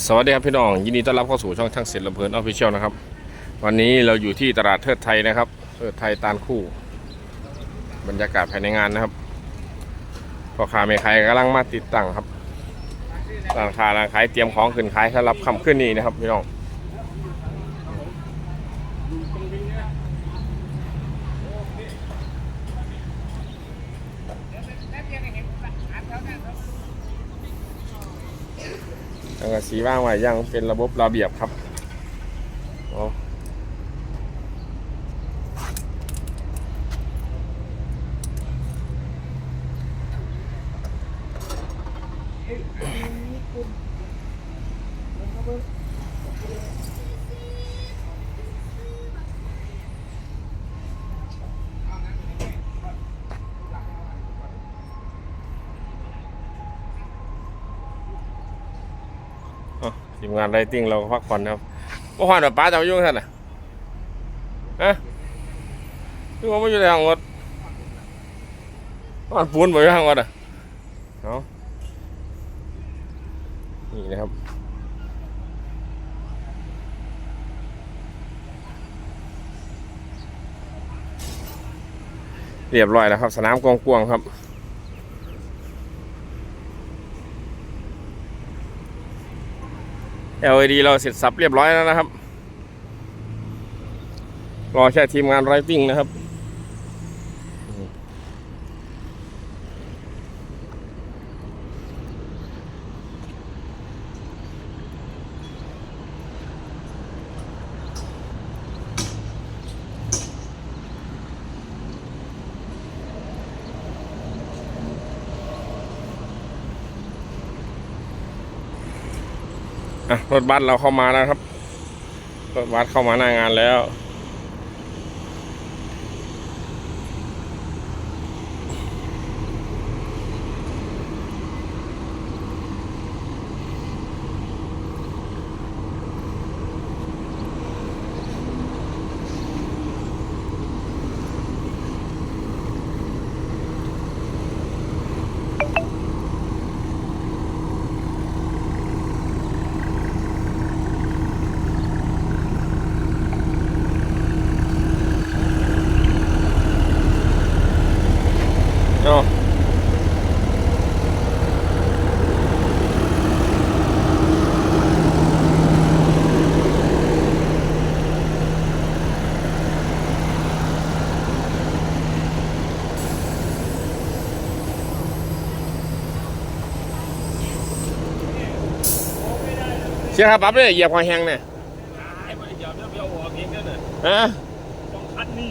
สวัสดีครับพี่น้อง ยินดีต้อนรับเข้าสู่ช่องช่างเสร็จลำเพลินออฟฟิเชียลนะครับ วันนี้เราอยู่ที่ตลาดเทิดไทยนะครับเทิดไทยตาลคู่ บรรยากาศภายในงานนะครับพ่อค้าแม่ขายกำลังมาติดตั้งครับร้านค้าร้านขายเตรียมของขึ้นขายสำหรับคำขึ้นนี้นะครับพี่น้องแล้วก็ สีว่างไว้ยังเป็นระบบระเบียบครับอ๋อ อะ ทีมงานไลติ้งเราก็พักผ่อนครับว่าผ่อนแบบป้าจะมายุ่งท่านน่ะฮะยุ่งว่าไม่อยู่ในห้องรถผ่อนปูนไปห้องรถอะเอานี่นะครับเรียบร้อยแล้วครับ สนามกวางๆครับ LED เราเสร็จสับเรียบร้อยแล้วนะครับ รอแค่ทีมงานไรติ้งนะครับ รถบัสเราเข้ามาแล้วครับ รถบัสเข้ามาหน้างานแล้ว สียครับปั๊บเลยเหยียบหอยแห้งเนี่ยให้บริจาคเรื่องไปเอาออกเองนั่นน่ะฮะต้องคัดนี่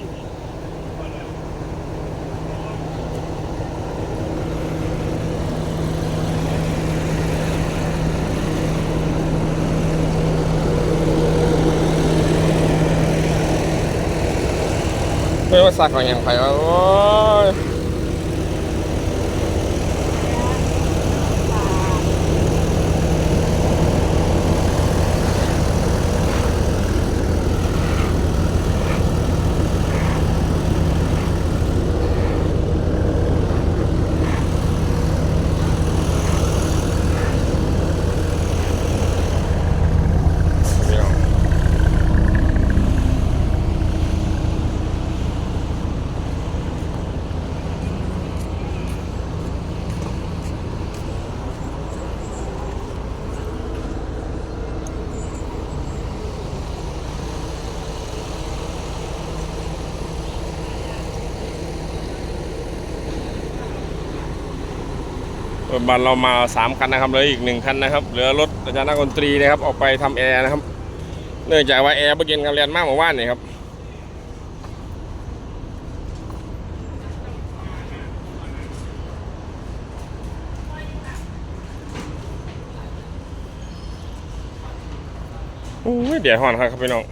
ไม่ว่าสักหอยแห้งใครวะโอ้ย รถบัสเรามาสามคันนะครับเหลืออีกหนึ่งคันนะครับ เหลือรถอาจารย์นักดนตรีนะครับ ออกไปทำแอร์นะครับ เนื่องจากว่าแอร์เมื่อกี้กันเรียนมากเมื่อวานนี่ครับโอ้ยเดี๋ยวห่อนครับพี่น้อง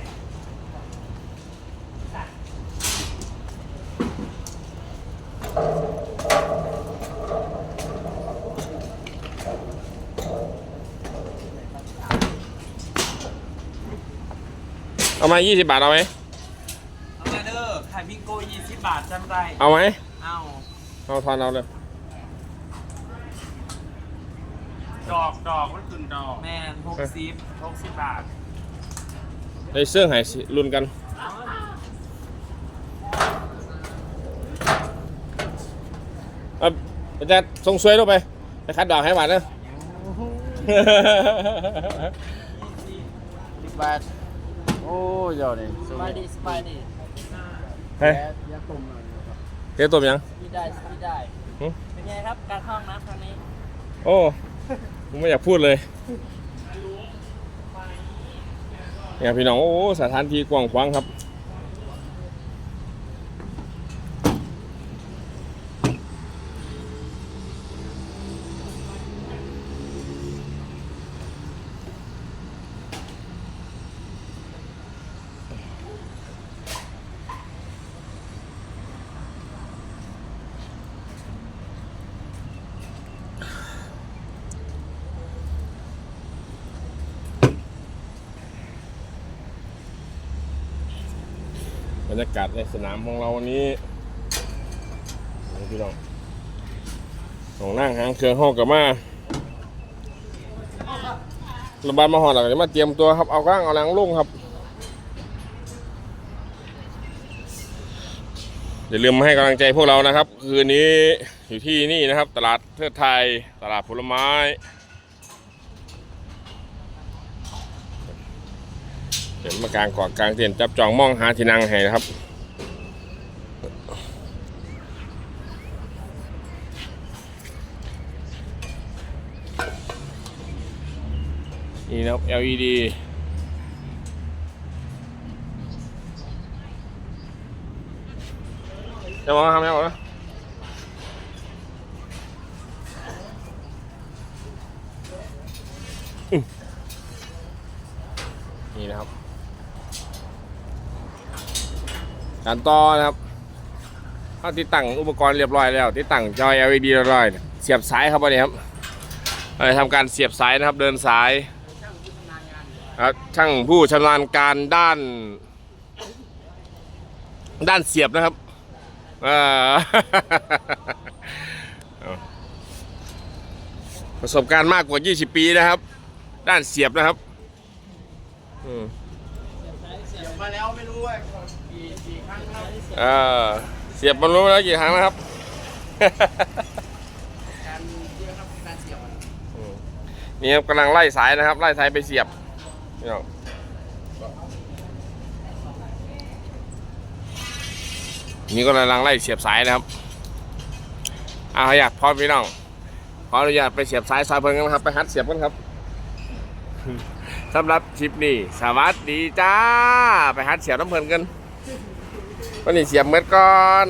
เอามา 20 บาทเอาไหมเอาละเด้อขายบิงโก้20บาทจำได้เอาไหมเอาเอาทอนเอาเลยดอกดอกมันขึ้นดอกแมนหกสิบหกสิบบาทได้เสื้อใหายรุ่นกันเอาอาจารย์ส่งสวยลงไปไปคัดดอกให้หวานนะสิบบาทโอ้ยเดี๋ยวนี่สบายดีสบายดีเฮ้ยยาต้มหน่อยนะครับเจ๊ตัวยังสบายได้สบายได้หึเป็นไงครับการเข้าห้องน้ำครั้งนี้โอ้ผมไม่อยากพูดเลยเนี่ยพี่น้องโอ้สถานที่กว้างขวางครับ บรรยากาศในสนามของเราวันนี้นี่พี่น้องของนั่งหางเครื่องห้องกับมาระบาดมาหอดหลังจะมาเตรียมตัวครับ เอาก้างเอาแรงลงครับอย่าลืมมาให้กำลังใจพวกเรานะครับ คืนนี้อยู่ที่นี่นะครับ ตลาดเทิดไทย ตลาดผลไม้ เห็นมากลางเกาะกลางเตียนจับจองมองหาที่นั่งให้นะครับนี่นะครับ LED จะมองทำยังไงวะนี่นะครับ การต่อนะครับเขาติดตั้งอุปกรณ์เรียบร้อยแล้ว ติดตั้งจอย LED เรียบร้อย เสียบสายครับวันนี้ครับเราทำการเสียบสายนะครับเดินสายครับช่างผู้ชำนาญการด้าน ด้านเสียบนะครับประสบการณ์มากกว่า 20 ปีนะครับ ด้านเสียบนะครับ อืม มาแล้วไม่รู้ว่ากี่กี่ครั้งครับ เออเสียบมันรู้แล้วกี่ครั้งนะครับ การเยอะครับการเสียบมันนี่ครับกำลังไล่สายนะครับ ไล่สายไปเสียบนี่น้องนี่ก็กำลังไล่เสียบสายนะครับอาอยากพร้อมพี่น้องขออนุญาตไปเสียบสายซอยเพิ่งกันครับ ไปฮัดเสียบกันครับสำหรับคลิปนี้สวัสดีจ้า ไปฮัดเสียบน้ำเพลินกัน วันนี้เสียบเม็ดก่อน